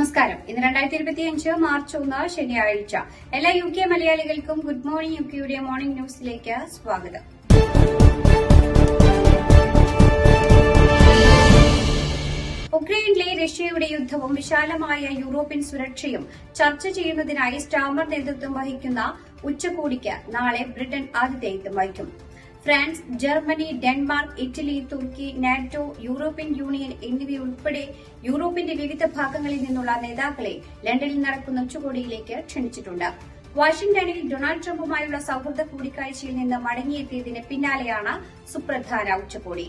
നമസ്കാരം. ഇന്ന് രണ്ടായിരത്തി ഇരുപത്തി അഞ്ച് മാർച്ച് ഒന്ന് ശനിയാഴ്ച. എല്ലാ യു കെ മലയാളികൾക്കും ഗുഡ് മോർണിംഗ്. യു കെയുടെ മോർണിംഗ് ന്യൂസിലേക്ക് സ്വാഗതം. ഉക്രൈനിലെ റഷ്യയുടെ യുദ്ധവും വിശാലമായ യൂറോപ്യൻ സുരക്ഷയും ചർച്ച ചെയ്യുന്നതിനായി സ്റ്റാമർ നേതൃത്വം വഹിക്കുന്ന ഉച്ചകോടിക്ക് നാളെ ബ്രിട്ടൻ ആതിഥേയത്വം വഹിക്കും. France Germany Denmark Italy Turkey NATO European Union എന്നിവയുൾപ്പെടെ യൂറോപ്പിന്റെ വിവിധ ഭാഗങ്ങളിൽ നിന്നുള്ള നേതാക്കളെ ലണ്ടനിൽ നടക്കുന്ന ഉച്ചകോടിയിലേക്ക് ക്ഷണിച്ചിട്ടുണ്ട്. വാഷിംഗ്ടണിൽ ഡൊണാൾഡ് ട്രംപുമായുള്ള സൌഹൃദ കൂടിക്കാഴ്ചയിൽ നിന്ന് മടങ്ങിയെത്തിയതിന് പിന്നാലെയാണ് സുപ്രധാന ഉച്ചകോടി.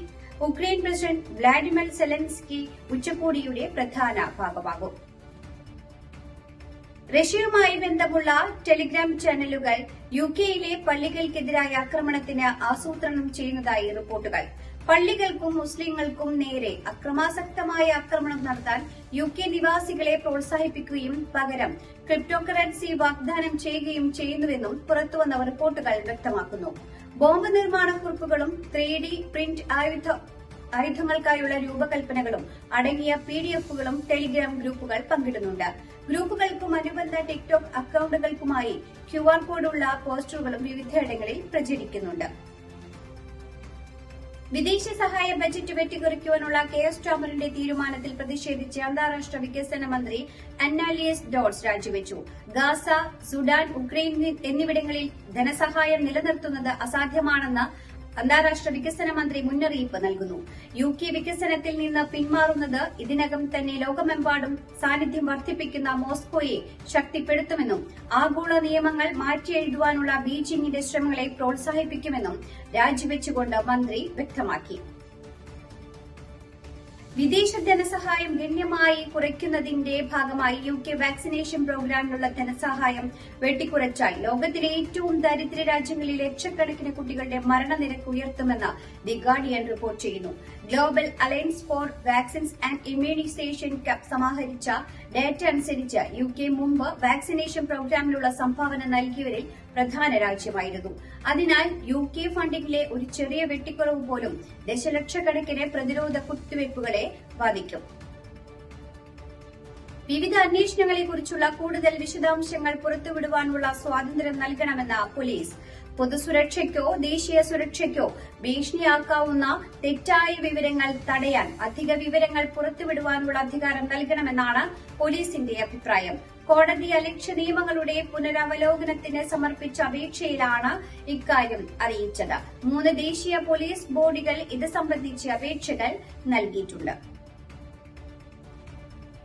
ഉക്രൈൻ പ്രസിഡന്റ് വ്ളാഡിമിർ സെലൻസ്കി ഉച്ചകോടിയുടെ പ്രധാന ഭാഗമാകും. റഷ്യയുമായി ബന്ധമുള്ള ടെലിഗ്രാം ചാനലുകൾ യു കെയിലെ പള്ളികൾക്കെതിരായ ആക്രമണത്തിന് ആസൂത്രണം ചെയ്യുന്നതായി റിപ്പോർട്ടുകൾ. പള്ളികൾക്കും മുസ്ലിങ്ങൾക്കും നേരെ അക്രമാസക്തമായ ആക്രമണം നടത്താൻ യു കെ നിവാസികളെ പ്രോത്സാഹിപ്പിക്കുകയും പകരം ക്രിപ്റ്റോ കറൻസി വാഗ്ദാനം ചെയ്യുകയും ചെയ്യുന്നുവെന്നും പുറത്തുവന്ന റിപ്പോർട്ടുകൾ വ്യക്തമാക്കുന്നു. ബോംബ് നിർമ്മാണ കുറിപ്പുകളും ത്രീ ഡി പ്രിന്റ് ആയുധ ആയുധങ്ങൾക്കായുള്ള രൂപകൽപ്പനകളും അടങ്ങിയ പി ഡി എഫുകളും ടെലിഗ്രാം ഗ്രൂപ്പുകൾ പങ്കിടുന്നുണ്ട്. ഗ്രൂപ്പുകൾക്കും അനുബന്ധ ടിക്ടോക്ക് അക്കൌണ്ടുകൾക്കുമായി ക്യു ആർ കോഡുള്ള പോസ്റ്ററുകളും വിവിധയിടങ്ങളിൽ പ്രചരിക്കുന്നുണ്ട്. വിദേശ സഹായ ബജറ്റ് വെട്ടിക്കുറിക്കുവാനുള്ള കെ എസ് ടോമറിന്റെ തീരുമാനത്തിൽ പ്രതിഷേധിച്ച് അന്താരാഷ്ട്ര വികസന മന്ത്രി അന്നാലിയസ് ഡോട്സ് രാജിവെച്ചു. ഗാസ സുഡാൻ ഉക്രൈൻ എന്നിവിടങ്ങളിൽ ധനസഹായം നിലനിർത്തുന്നത് അസാധ്യമാണെന്ന് അന്താരാഷ്ട്ര വികസന മന്ത്രി മുന്നറിയിപ്പ് നൽകുന്നു. യു കെ വികസനത്തിൽ നിന്ന് പിന്മാറുന്നത് ഇതിനകം തന്നെ ലോകമെമ്പാടും സാന്നിധ്യം വർദ്ധിപ്പിക്കുന്ന മോസ്കോയെ ശക്തിപ്പെടുത്തുമെന്നും ആഗോള നിയമങ്ങൾ മാറ്റിയെഴുതുവാനുള്ള ബീജിംഗിന്റെ ശ്രമങ്ങളെ പ്രോത്സാഹിപ്പിക്കുമെന്നും രാജിവെച്ചുകൊണ്ട് മന്ത്രി വ്യക്തമാക്കി. വിദേശ ധനസഹായം ഗണ്യമായി കുറയ്ക്കുന്നതിന്റെ ഭാഗമായി യു കെ വാക്സിനേഷൻ പ്രോഗ്രാമിനുള്ള ധനസഹായം വെട്ടിക്കുറച്ചാൽ ലോകത്തിലെ ഏറ്റവും ദരിദ്ര രാജ്യങ്ങളിൽ ലക്ഷക്കണക്കിന് കുട്ടികളുടെ മരണനിരക്ക് ഉയർത്തുമെന്ന് ദി ഗാർഡിയൻ റിപ്പോർട്ട് ചെയ്യുന്നു. Global alliance for vaccines and immunisation സമാഹരിച്ച data അനുസരിച്ച് യു കെ മുമ്പ് വാക്സിനേഷൻ പ്രോഗ്രാമിലുള്ള സംഭാവന നൽകിയവരിൽ പ്രധാന രാജ്യമായിരുന്നു. അതിനാൽ യു കെ ഫണ്ടിംഗിലെ ഒരു ചെറിയ വെട്ടിക്കുറവ് പോലും ദശലക്ഷക്കണക്കിന് പ്രതിരോധ കുത്തിവയ്പ്പുകളെ ബാധിക്കും. വിവിധ അന്വേഷണങ്ങളെക്കുറിച്ചുള്ള കൂടുതൽ വിശദാംശങ്ങൾ പുറത്തുവിടുവാനുള്ള സ്വാതന്ത്ര്യം നൽകണമെന്ന് പോലീസ്. പൊതുസുരക്ഷയ്ക്കോ ദേശീയ സുരക്ഷയ്ക്കോ ഭീഷണിയാക്കാവുന്ന തെറ്റായ വിവരങ്ങൾ തടയാൻ അധിക വിവരങ്ങൾ പുറത്തുവിടുവാനുള്ള അധികാരം നൽകണമെന്നാണ് പോലീസിന്റെ അഭിപ്രായം. കോടതി അലക്ഷ്യ നിയമങ്ങളുടെ പുനരവലോകനത്തിന് സമർപ്പിച്ച അപേക്ഷയിലാണ് ഇക്കാര്യം അറിയിച്ചത്. മൂന്ന് ദേശീയ പോലീസ് ബോഡികൾ ഇത് സംബന്ധിച്ച് അപേക്ഷകൾ നൽകിയിട്ടുണ്ട്.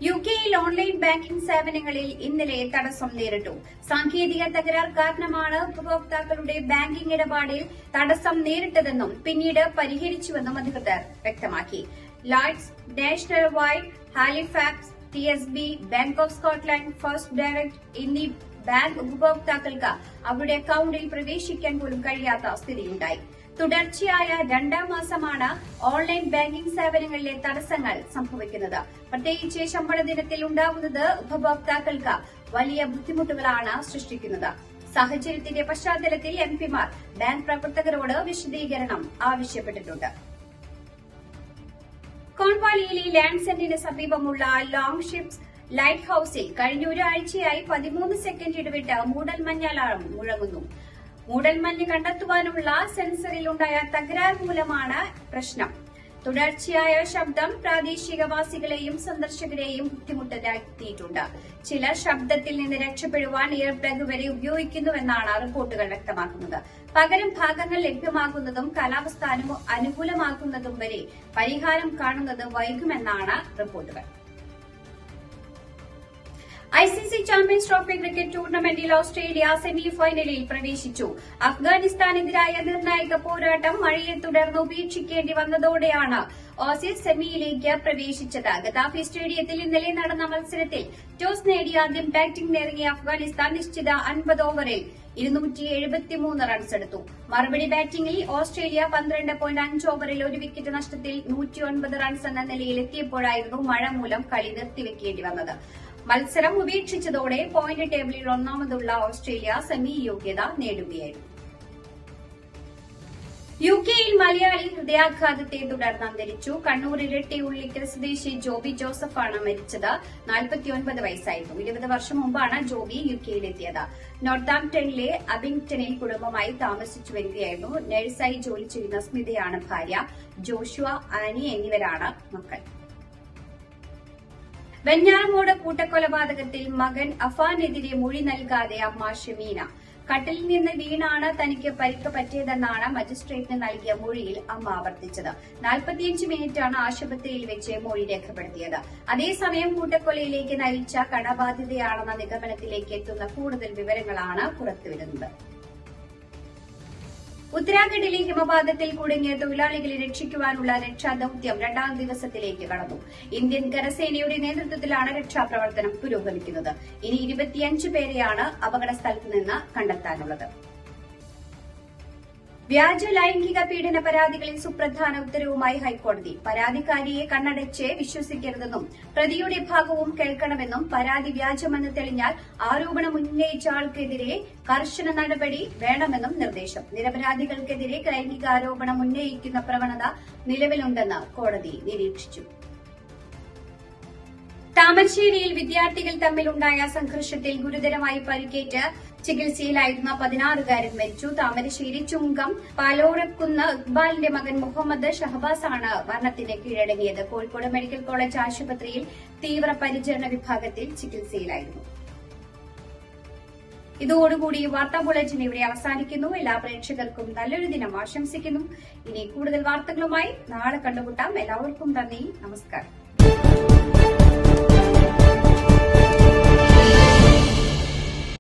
യു കെയിൽ ഓൺലൈൻ ബാങ്കിംഗ് സേവനങ്ങളിൽ ഇന്നലെ തടസ്സം നേരിട്ടു. സാങ്കേതിക തകരാർ കാരണമാണ് ഉപഭോക്താക്കളുടെ ബാങ്കിംഗ് ഇടപാടിൽ തടസ്സം നേരിട്ടതെന്നും പിന്നീട് പരിഹരിച്ചുവെന്നും അധികൃതർ വ്യക്തമാക്കി. Lloyds Nationwide Halifax T S B bank of Scotland first direct എന്നീ ബാങ്ക് ഉപഭോക്താക്കൾക്ക് അവരുടെ അക്കൌണ്ടിൽ പ്രവേശിക്കാൻ പോലും കഴിയാത്ത സ്ഥിതിയുണ്ടായി. തുടർച്ചയായ രണ്ടാം മാസമാണ് ഓൺലൈൻ ബാങ്കിംഗ് സേവനങ്ങളിലെ തടസ്സങ്ങൾ സംഭവിക്കുന്നത്. പ്രത്യേകിച്ച് ശമ്പള ദിനത്തിൽ ഉണ്ടാകുന്നത് ഉപഭോക്താക്കൾക്ക് വലിയ ബുദ്ധിമുട്ടുകളാണ് സൃഷ്ടിക്കുന്നത്. സാഹചര്യത്തിന്റെ പശ്ചാത്തലത്തിൽ എംപിമാർ ബാങ്ക് പ്രവർത്തകരോട് വിശദീകരണം ആവശ്യപ്പെട്ടിട്ടുണ്ട്. കോൺവാലിയിലെ ലാൻഡ് സെന്റിന് സമീപമുള്ള ലോങ് ഷിപ്സ് ലൈറ്റ് ഹൌസിൽ കഴിഞ്ഞ ഒരാഴ്ചയായി പതിമൂന്ന് സെക്കൻഡ് ഇടവിട്ട് മൂടൽമഞ്ഞാളം മുഴങ്ങുന്നു. മൂടൽമഞ്ഞ് കണ്ടെത്തുവാനുള്ള സെൻസറിൽ ഉണ്ടായ തകരാർ മൂലമാണ് പ്രശ്നം. തുടർച്ചയായ ശബ്ദം പ്രാദേശികവാസികളെയും സന്ദർശകരെയും ബുദ്ധിമുട്ടിലാക്കിയിട്ടുണ്ട് ചിലർ ശബ്ദത്തിൽ നിന്ന് രക്ഷപ്പെടുവാൻ ഇയർപ്ലഗ് വരെ ഉപയോഗിക്കുന്നുവെന്നാണ് റിപ്പോർട്ടുകൾ വ്യക്തമാക്കുന്നത്. പകരം ഭാഗങ്ങൾ ലഭ്യമാകുന്നതും കാലാവസ്ഥ അനുകൂലമാക്കുന്നതും വരെ പരിഹാരം കാണുന്നത് വൈകുമെന്നാണ് റിപ്പോർട്ടുകൾ. ഐസിസി ചാമ്പ്യൻസ് ട്രോഫി ക്രിക്കറ്റ് ടൂർണമെന്റിൽ ഓസ്ട്രേലിയ സെമി ഫൈനലിൽ പ്രവേശിച്ചു. അഫ്ഗാനിസ്ഥാനെതിരായ നിർണായക പോരാട്ടം മഴയെ തുടർന്ന് ഉപേക്ഷിക്കേണ്ടി വന്നതോടെയാണ് ഓസീസ് സെമിയിലേക്ക് പ്രവേശിച്ചത്. ഗതാഫി സ്റ്റേഡിയത്തിൽ ഇന്നലെ നടന്ന മത്സരത്തിൽ ടോസ് നേടിയ ആദ്യം ബാറ്റിംഗ് ബാറ്റിംഗിനിറങ്ങിയ അഫ്ഗാനിസ്ഥാൻ നിശ്ചിത അൻപത് ഓവറിൽ ഇരുന്നൂറ്റി എഴുപത്തിമൂന്ന് റൺസ് എടുത്തു. മറുപടി ബാറ്റിംഗിൽ ഓസ്ട്രേലിയ പന്ത്രണ്ട് പോയിന്റ് അഞ്ച് ഓവറിൽ ഒരു വിക്കറ്റ് നഷ്ടത്തിൽ നൂറ്റിയൊൻപത് റൺസ് എന്ന നിലയിൽ എത്തിയപ്പോഴായിരുന്നു മഴ മൂലം കളി നിർത്തിവെക്കേണ്ടി വന്നത്. മത്സരം ഉപേക്ഷിച്ചതോടെ പോയിന്റ് ടേബിളിൽ ഒന്നാമതുള്ള ഓസ്ട്രേലിയ സെമി യോഗ്യത നേടുകയായിരുന്നു. യു കെയിൽ മലയാളി ഹൃദയാഘാതത്തെ തുടർന്ന് അന്തരിച്ചു. കണ്ണൂർ ഇരട്ടി ഉള്ളിക്കൽ സ്വദേശി ജോബി ജോസഫാണ് മരിച്ചത്. നാൽപ്പത്തിയൊൻപത് വയസ്സായിരുന്നു. ഇരുപത് വർഷം മുമ്പാണ് ജോബി യു കെയിലെത്തിയത്. നോർത്താംപ്ടണിലെ അബിംഗ്ടണിൽ കുടുംബമായി താമസിച്ചു വരികയായിരുന്നു. നഴ്സായി ജോലി ചെയ്യുന്ന സ്മിതയാണ് ഭാര്യ. ജോഷുവ ആനി എന്നിവരാണ് മക്കൾ. വെഞ്ഞാറമൂട് കൂട്ടക്കൊലപാതകത്തിൽ മകൻ അഫാനെതിരെ മൊഴി നൽകാതെ അമ്മ ഷമീന കട്ടിലിൽ നിന്ന് വീണാണ് തനിക്ക് പരിക്ക് പറ്റിയതെന്നാണ് മജിസ്ട്രേറ്റിന് നൽകിയ മൊഴിയിൽ അമ്മ ആവർത്തിച്ചത്. നാൽപ്പത്തിയഞ്ച് മിനിറ്റാണ് ആശുപത്രിയിൽ വെച്ച് മൊഴി രേഖപ്പെടുത്തിയത്. അതേസമയം കൂട്ടക്കൊലയിലേക്ക് നയിച്ച കടബാധിതയാണെന്ന നിഗമനത്തിലേക്ക് എത്തുന്ന കൂടുതൽ വിവരങ്ങളാണ് പുറത്തുവരുന്നത്. ഉത്തരാഖണ്ഡിലെ ഹിമപാതത്തിൽ കുടുങ്ങിയ തൊഴിലാളികളെ രക്ഷിക്കുവാനുള്ള രക്ഷാദൌത്യം രണ്ടാം ദിവസത്തിലേക്ക് കടന്നു. ഇന്ത്യൻ കരസേനയുടെ നേതൃത്വത്തിലാണ് രക്ഷാപ്രവർത്തനം പുരോഗമിക്കുന്നത്. ഇനി ഇരുപത്തിയഞ്ച് പേരെയാണ് അപകട സ്ഥലത്ത് നിന്ന് കണ്ടെത്താനുള്ളത്. വ്യാജ ലൈംഗിക പീഡന പരാതികളിൽ സുപ്രധാന ഉത്തരവുമായി ഹൈക്കോടതി. പരാതിക്കാരിയെ കണ്ണടച്ച് വിശ്വസിക്കരുതെന്നും പ്രതിയുടെ ഭാഗവും കേൾക്കണമെന്നും പരാതി വ്യാജമെന്ന് തെളിഞ്ഞാൽ ആരോപണം ഉന്നയിച്ച ആൾക്കെതിരെ കർശന നടപടി വേണമെന്നും നിർദ്ദേശം. നിരപരാധികൾക്കെതിരെ ലൈംഗികാരോപണം ഉന്നയിക്കുന്ന പ്രവണത നിലവിലുണ്ടെന്ന് കോടതി നിരീക്ഷിച്ചു. താമരശ്ശേരിയിൽ വിദ്യാർത്ഥികൾ തമ്മിലുണ്ടായ സംഘർഷത്തിൽ ഗുരുതരമായി പരിക്കേറ്റ് ചികിത്സയിലായിരുന്ന പതിനാറുകാരൻ മരിച്ചു. താമരശ്ശേരി ചുങ്കം പാലോറക്കുന്ന് ഇക്ബാലിന്റെ മകൻ മുഹമ്മദ് ഷഹബാസ് ആണ് മരണത്തിന് കീഴടങ്ങിയത്. കോഴിക്കോട് മെഡിക്കൽ കോളേജ് ആശുപത്രിയിൽ തീവ്രപരിചരണ വിഭാഗത്തിൽ ചികിത്സയിലായിരുന്നു. ഇതോടുകൂടി വാർത്താ ബുള്ളറ്റിൻ ഇവിടെ അവസാനിക്കുന്നു. എല്ലാ പ്രേക്ഷകർക്കും നല്ലൊരു ദിനം ആശംസിക്കുന്നു. ഇനി കൂടുതൽ വാർത്തകളുമായി നാളെ കണ്ടുമുട്ടാം. എല്ലാവർക്കും നന്ദി. നമസ്കാരം.